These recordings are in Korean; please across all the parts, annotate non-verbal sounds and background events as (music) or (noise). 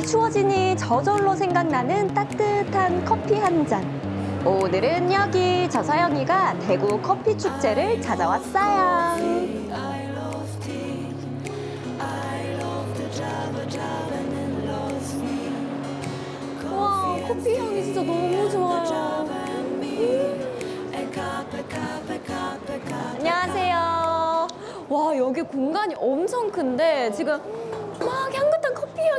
날이 추워지니 저절로 생각나는 따뜻한 커피 한 잔. 오늘은 여기 저 서영이가 대구 커피 축제를 찾아왔어요. 와, 커피 향이 진짜 너무 좋아요. 안녕하세요. 와, 여기 공간이 엄청 큰데 지금 막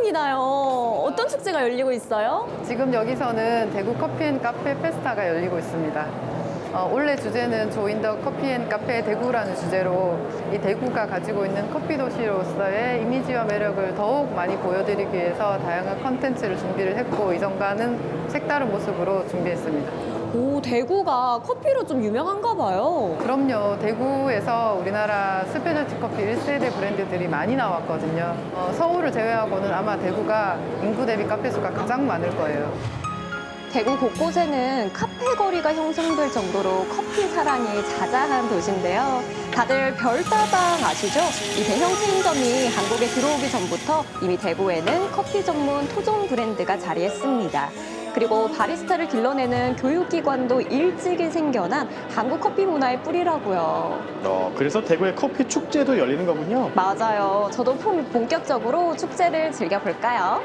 나요. 어떤 축제가 열리고 있어요? 지금 여기서는 대구 커피앤카페 페스타가 열리고 있습니다. 어, 올해 주제는 조인더 커피앤카페 대구라는 주제로 이 대구가 가지고 있는 커피 도시로서의 이미지와 매력을 더욱 많이 보여드리기 위해서 다양한 컨텐츠를 준비를 했고 이전과는 색다른 모습으로 준비했습니다. 오, 대구가 커피로 좀 유명한가 봐요. 그럼요. 대구에서 우리나라 스페셜티 커피 1세대 브랜드들이 많이 나왔거든요. 어, 서울을 제외하고는 아마 대구가 인구 대비 카페 수가 가장 많을 거예요. 대구 곳곳에는 카페 거리가 형성될 정도로 커피 사랑이 자자한 도시인데요. 다들 별다방 아시죠? 이 대형 체인점이 한국에 들어오기 전부터 이미 대구에는 커피 전문 토종 브랜드가 자리했습니다. 그리고 바리스타를 길러내는 교육기관도 일찍이 생겨난 한국 커피 문화의 뿌리라고요. 어, 그래서 대구에 커피 축제도 열리는 거군요. 맞아요. 저도 본- 본격적으로 축제를 즐겨볼까요?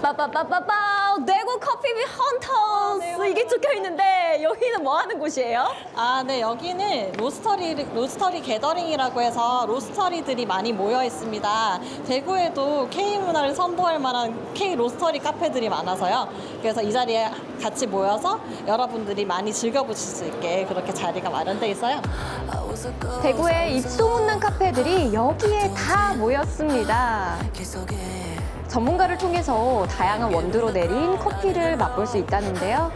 빠빠빠빠빠 대구 커피비 헌터스 이게 적혀 있는데 여기는 뭐 하는 곳이에요? 아, 네, 여기는 로스터리, 로스터리 게더링이라고 해서 로스터리들이 많이 모여 있습니다. 대구에도 K 문화를 선보할 만한 K 로스터리 카페들이 많아서요. 그래서 이 자리에 같이 모여서 여러분들이 많이 즐겨보실 수 있게 그렇게 자리가 마련돼 있어요. 대구의 입소문난 카페들이 여기에 다 모였습니다. 전문가를 통해서 다양한 원두로 내린 커피를 맛볼 수 있다는데요.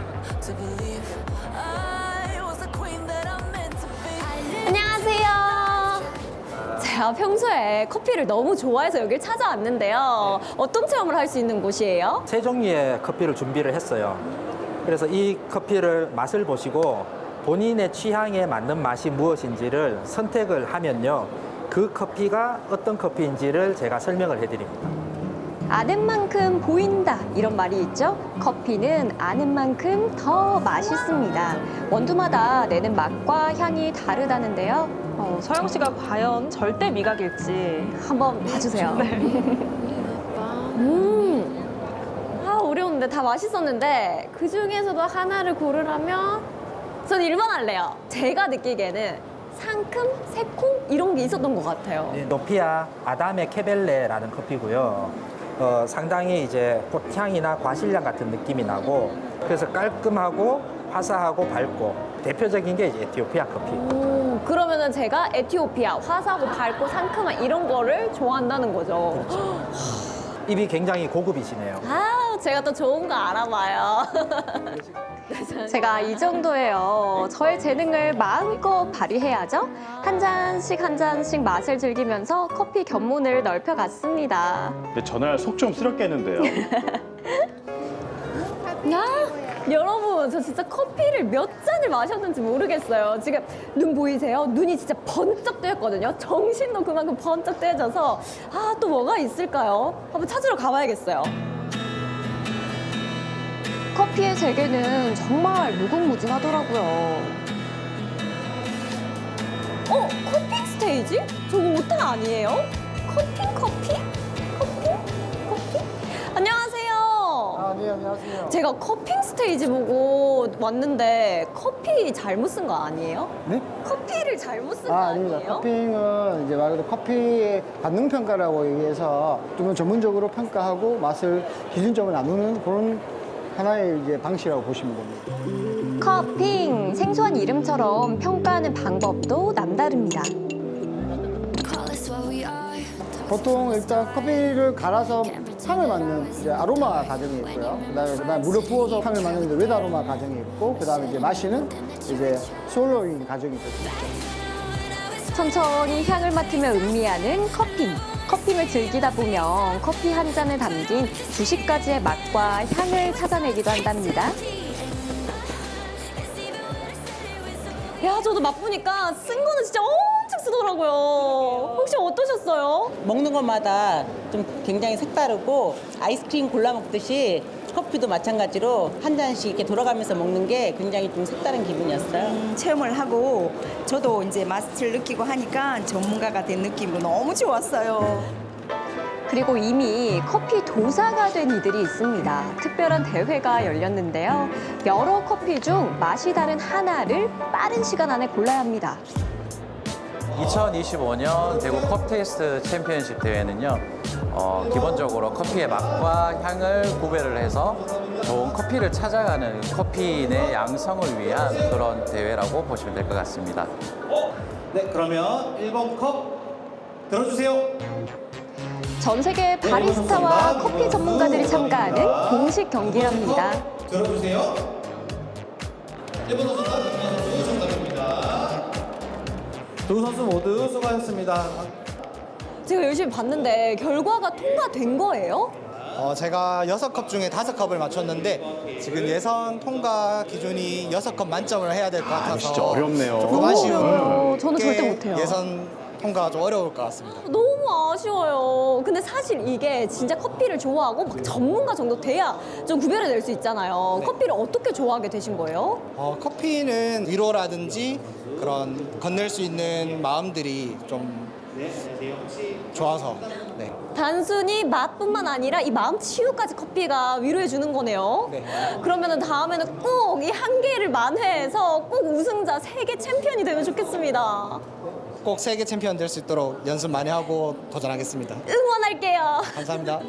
안녕하세요. 제가 평소에 커피를 너무 좋아해서 여길 찾아왔는데요. 어떤 체험을 할 수 있는 곳이에요? 세 종류의 커피를 준비를 했어요. 그래서 이 커피를 맛을 보시고 본인의 취향에 맞는 맛이 무엇인지를 선택을 하면요. 그 커피가 어떤 커피인지를 제가 설명을 해드립니다. 아는 만큼 보인다 이런 말이 있죠. 커피는 아는 만큼 더 맛있습니다. 원두마다 내는 맛과 향이 다르다는데요. 어, 서영 씨가 과연 절대 미각일지 한번 봐주세요. (laughs) 음, 아 어려운데 다 맛있었는데 그 중에서도 하나를 고르라면 전 1번 할래요. 제가 느끼기에는 상큼, 새콤 이런 게 있었던 것 같아요. 네, 노피아 아담의 케벨레라는 커피고요. 어, 상당히 이제 꽃향이나 과실향 같은 느낌이 나고 그래서 깔끔하고 화사하고 밝고 대표적인 게 이제 에티오피아 커피. 오, 그러면은 제가 에티오피아 화사하고 밝고 상큼한 이런 거를 좋아한다는 거죠. 입이 굉장히 고급이시네요. 아, 제가 또 좋은 거 알아봐요. (laughs) 제가 이 정도예요. 저의 재능을 마음껏 발휘해야죠. 한 잔씩 한 잔씩 맛을 즐기면서 커피 견문을 넓혀갔습니다. 근데 전화 속좀 쓰렸겠는데요. 아, (laughs) 여러분, 저 진짜 커피를 몇 잔을 마셨는지 모르겠어요. 지금 눈 보이세요? 눈이 진짜 번쩍 뜨였거든요. 정신도 그만큼 번쩍 뜨여져서 아, 또 뭐가 있을까요? 한번 찾으러 가봐야겠어요. 커피의 세계는 정말 무궁무진하더라고요. 어, 커피 스테이지? 저거 오타 아니에요? 커피 커피? 커피? 커피? 안녕하세요. 아, 네, 안녕하세요. 제가 커핑 스테이지 보고 왔는데 커피 잘못 쓴 거 아니에요? 네? 커피를 잘못 쓴 거 아, 아, 니에 아닙니다. 요 커핑은 이제 말 그대로 커피 반응 평가라고 얘기해서 좀 전문적으로 평가하고 맛을 기준점을 나누는 그런 하나의 이제 방식이라고 보시면 됩니다. 커핑 생소한 이름처럼 평가하는 방법도 남다릅니다. 보통 일단 커피를 갈아서 향을 맡는 이제 아로마 과정이 있고요. 그다음에 그다음 물을 부어서 향을 맡는 이제 웨드 아로마 과정이 있고 그다음에 이제 마시는 이제 솔로잉 과정이 있거든요. 천천히 향을 맡으며 음미하는 커핑. 커핑을 즐기다 보면 커피 한 잔에 담긴 90가지의 맛과 향을 찾아내기도 한답니다. 야, 저도 맛보니까 쓴 거는 진짜 엄청 쓰더라고요. 혹시 어떠셨어요? 먹는 것마다 좀 굉장히 색다르고 아이스크림 골라 먹듯이 커피도 마찬가지로 한 잔씩 이렇게 돌아가면서 먹는 게 굉장히 좀 색다른 기분이었어요. 체험을 하고 저도 이제 맛을 느끼고 하니까 전문가가 된 느낌으로 너무 좋았어요. 그리고 이미 커피 도사가 된 이들이 있습니다. 특별한 대회가 열렸는데요. 여러 커피 중 맛이 다른 하나를 빠른 시간 안에 골라야 합니다. 2025년 대구 컵 테이스트 챔피언십 대회는요, 어, 기본적으로 커피의 맛과 향을 구별을 해서 좋은 커피를 찾아가는 커피인의 양성을 위한 그런 대회라고 보시면 될 것 같습니다. 네, 그러면 1번 컵 들어주세요. 전 세계 바리스타와 커피 전문가들이 참가하는 공식 경기랍니다. 들어주세요. 1번 선수가 2번 선수. 두 선수 모두 수고하셨습니다. 제가 열심히 봤는데 결과가 통과된 거예요? 어, 제가 여섯 컵 중에 다섯 컵을 맞췄는데 지금 예선 통과 기준이 여섯 컵 만점을 해야 될 것 같아서 진짜 어렵네요. 조금 너무 아쉬운 어려워요. 저는 게 절대 못해요. 예선 통과가 좀 어려울 것 같습니다. 너무 아쉬워요. 근데 사실 이게 진짜 커피를 좋아하고 막 전문가 정도 돼야 좀 구별을 낼수 있잖아요. 커피를 어떻게 좋아하게 되신 거예요? 어, 커피는 위로라든지 그런 건넬 수 있는 마음들이 좀 좋아서 네. 단순히 맛뿐만 아니라 이 마음 치유까지 커피가 위로해 주는 거네요. 네. 그러면은 다음에는 꼭 이 한계를 만회해서 꼭 우승자 세계 챔피언이 되면 좋겠습니다. 꼭 세계 챔피언 될 수 있도록 연습 많이 하고 도전하겠습니다. 응원할게요. 감사합니다.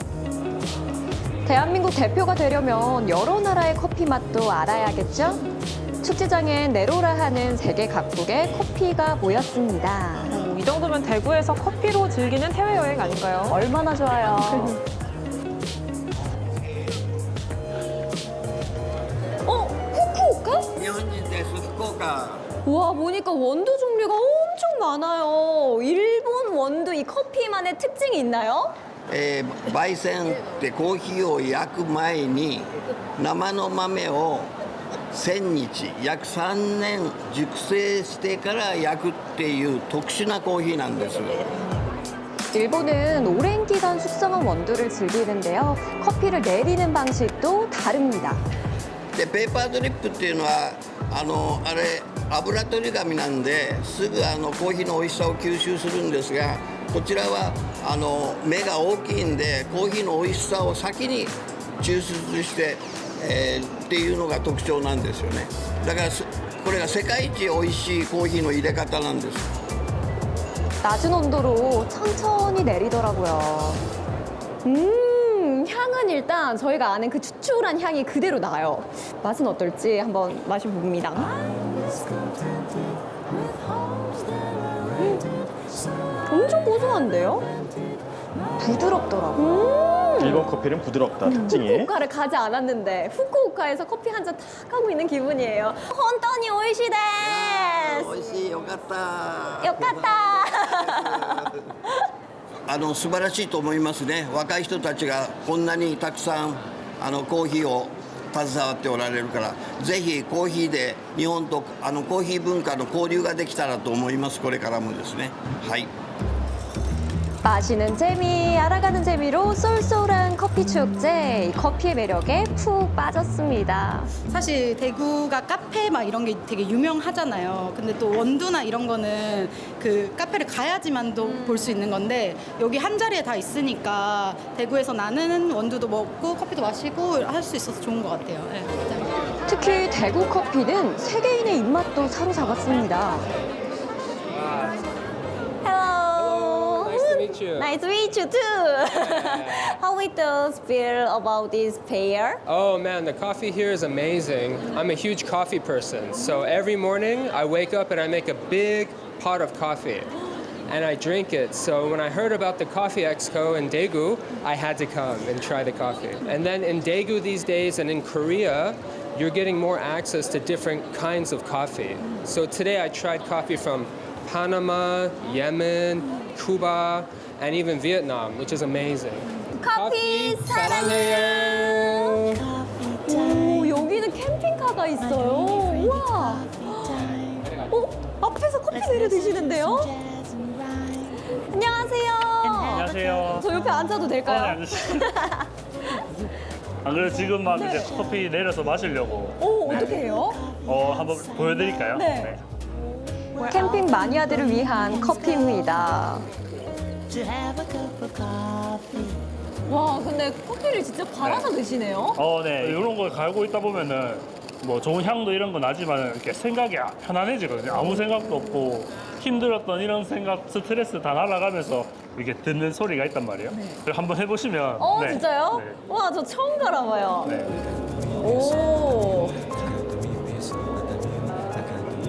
대한민국 대표가 되려면 여러 나라의 커피 맛도 알아야겠죠? 축제장엔 네로라 하는 세계 각국의 커피가 모였습니다. 이 정도면 대구에서 커피로 즐기는 해외여행 아닌가요? 얼마나 좋아요. (laughs) 어? 후쿠오카? 와 보니까 원두 종류가 엄청 많아요. 일본 원두 이 커피만의 특징이 있나요? えー焙煎ってコーヒーを焼く前に生の豆を 1000日約3年熟成してから焼くっていう特殊なコーヒーなんです 일본은 오랜 기간 숙성한 원두를 즐기는데요. 커피를 내리는 방식도 다릅니다. でペーパードリップっていうのはあのあれ油取り紙なんですぐあのコーヒーの美味しさを吸収するんですがこちらはあの目が大きいんでコーヒーの美味しさを先に 抽出して、えーっていうのが特徴なんですよねだからすこれが世界一美味しいコーヒーの入れ方なんです 낮은 온도로 천천히 내리더라고요. 음 향은 일단 저희가 아는 그 추출한 향이 그대로 나요. 맛은 어떨지 한번 마셔봅니다. 음, 엄청 고소한데요? 부드럽더라고요. 일본 커피는 부드럽다 특징이. 후쿠오카를 가지 않았는데 후쿠오카에서 커피 한 잔 탁 하고 있는 기분이에요. 혼돈이 오이시데. 美味しいよかった 요카타. あの素晴らしいと思いますね若い人たちがこんなにたくさんあのコーヒーを携わっておられるからぜひコーヒーで日本とあのコーヒー文化の交流ができたらと思いますこれからもですねはい 마시는 재미, 알아가는 재미로 쏠쏠한 커피 축제. 이 커피의 매력에 푹 빠졌습니다. 사실 대구가 카페 막 이런 게 되게 유명하잖아요. 근데 또 원두나 이런 거는 그 카페를 가야지만도 볼수 있는 건데 여기 한 자리에 다 있으니까 대구에서 나는 원두도 먹고 커피도 마시고 할 수 있어서 좋은 것 같아요. 네. 특히 대구 커피는 세계인의 입맛도 사로잡았습니다. Meet you. Nice to meet you too. (laughs) How it does feel about this pair? Oh man, the coffee here is amazing. I'm a huge coffee person. So every morning I wake up and I make a big pot of coffee and I drink it. So when I heard about the Coffee Expo in Daegu, I had to come and try the coffee. And then in Daegu these days and in Korea, you're getting more access to different kinds of coffee. So today I tried coffee from Panama, Yemen, Cuba, and even Vietnam, which is amazing. 커피 사랑해요. 오, 여기는 캠핑카가 있어요. 우와. 어, 앞에서 커피 내려 드시는데요? 안녕하세요. 안녕하세요. 저 옆에 앉아도 어, 네, 될까요? 앉으세요. 안 (laughs) 그래도 지금 막 네. 이제 커피 내려서 마시려고. 오, 어떻게 해요? 어, 한번 보여드릴까요? 네. 캠핑 마니아들을 위한 커피입니다. 와, 근데 커피를 직접 갈아서 드시네요? 어, 네. 이런 거 갈고 있다 보면은 뭐 좋은 향도 이런 거 나지만 이렇게 생각이 편안해지거든요. 아무 생각도 없고 힘들었던 이런 생각, 스트레스 다 날아가면서 이렇게 듣는 소리가 있단 말이에요. 그걸 한번 해보시면. 어, 네. 진짜요? 네. 와, 저 처음 갈아봐요. 네. 오.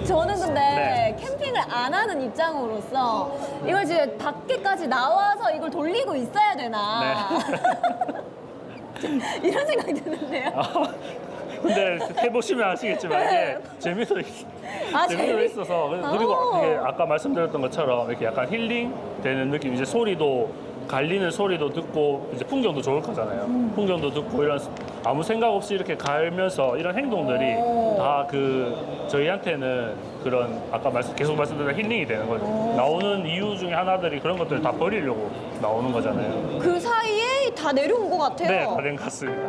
저는 근데 네. 캠핑을 안 하는 입장으로서 이걸 이제 밖에까지 나와서 이걸 돌리고 있어야 되나 (laughs) 이런 생각이 드는데요. 근데 해보시면 아시겠지만 이게 재미도 있, 아, 재미도 재미- 있어서 그리고 오. 이게 아까 말씀드렸던 것처럼 이렇게 약간 힐링 되는 느낌 이제 소리도 갈리는 소리도 듣고 이제 풍경도 좋을 거잖아요. 음. 풍경도 듣고 이런 아무 생각 없이 이렇게 갈면서 이런 행동들이 오. 다그 저희한테는 그런 아까 말씀 계속 말씀드린 힐링이 되는 거죠. 나오는 이유 중에 하나들이 그런 것들을 다 버리려고 나오는 거잖아요. 그 사이에 다 내려온 것 같아요. 네, 다된 것 같습니다.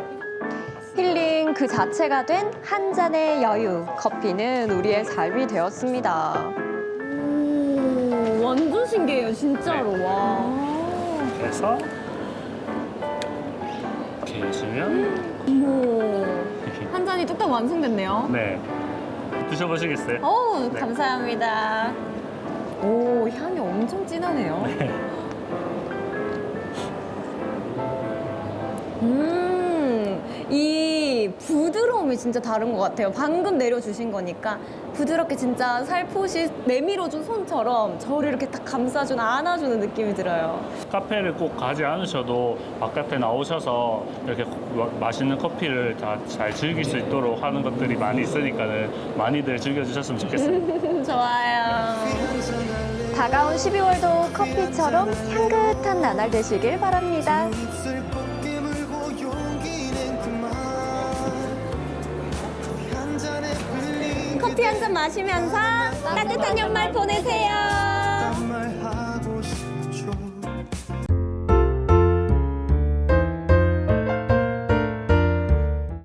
힐링 그 자체가 된 한 잔의 여유. 커피는 우리의 삶이 되었습니다. 오, 완전 신기해요, 진짜로. 네. 와. 그래서 이렇게 해주시면 어머. 한 잔이 뚝딱 완성됐네요. 네 드셔보시겠어요? 오, 네. 감사합니다. 오, 향이 엄청 진하네요. 음, 이 부드러 움이 진짜 다른 것 같아요. 방금 내려주신 거니까 부드럽게 진짜 살포시 내밀어준 손처럼 저를 이렇게 딱 감싸준, 안아주는 느낌이 들어요. 카페를 꼭 가지 않으셔도 바깥에 나오셔서 이렇게 마- 맛있는 커피를 다 잘 즐길 수 있도록 하는 것들이 많이 있으니까는 많이들 즐겨주셨으면 좋겠어요. (laughs) 좋아요. 다가온 12월도 커피처럼 향긋한 나날 되시길 바랍니다. 커피 한 잔 마시면서 따뜻한 연말 보내세요.